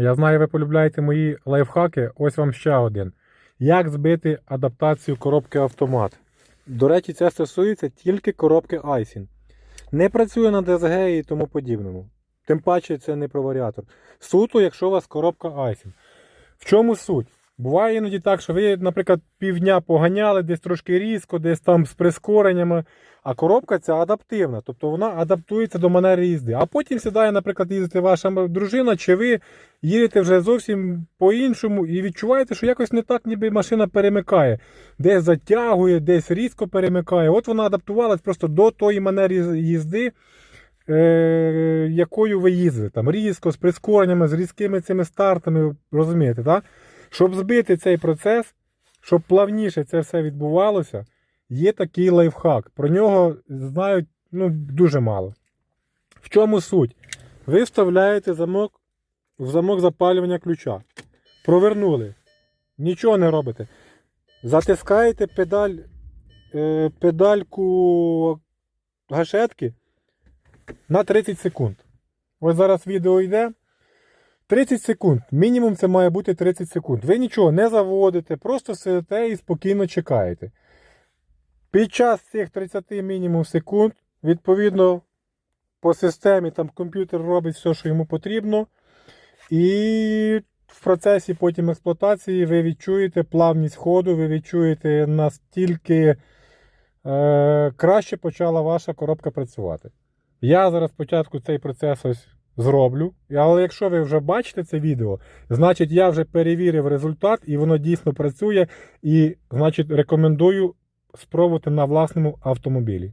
Я знаю, ви полюбляєте мої лайфхаки. Ось вам ще один. Як збити адаптацію коробки автомат. До речі, це стосується тільки коробки Айсін. Не працює на DSG і тому подібному. Тим паче це не про варіатор. Суто, якщо у вас коробка Айсін. В чому суть? Буває іноді так, що ви, наприклад, півдня поганяли, десь трошки різко, десь там з прискореннями, а коробка ця адаптивна, тобто вона адаптується до манери їзди. А потім сідає, наприклад, їздити ваша дружина, чи ви їдете вже зовсім по-іншому і відчуваєте, що якось не так, ніби машина перемикає. Десь затягує, десь різко перемикає. От вона адаптувалась просто до тої манери їзди, е- якою ви їздите. Там різко, з прискореннями, з різкими цими стартами, розумієте, так? Щоб збити цей процес, щоб плавніше це все відбувалося, є такий лайфхак. Про нього знають ну, дуже мало. В чому суть? Ви вставляєте замок в замок запалювання ключа. Провернули. Нічого не робите. Затискаєте педаль, е, педальку гашетки на 30 секунд. Ось зараз відео йде. 30 секунд. Мінімум це має бути 30 секунд. Ви нічого не заводите, просто сидите і спокійно чекаєте. Під час цих 30 мінімум секунд, відповідно, по системі там комп'ютер робить все, що йому потрібно. І в процесі потім експлуатації ви відчуєте плавність ходу, ви відчуєте настільки е, краще почала ваша коробка працювати. Я зараз спочатку цей процес ось зроблю. Але якщо ви вже бачите це відео, значить я вже перевірив результат і воно дійсно працює. І, значить, рекомендую спробувати на власному автомобілі.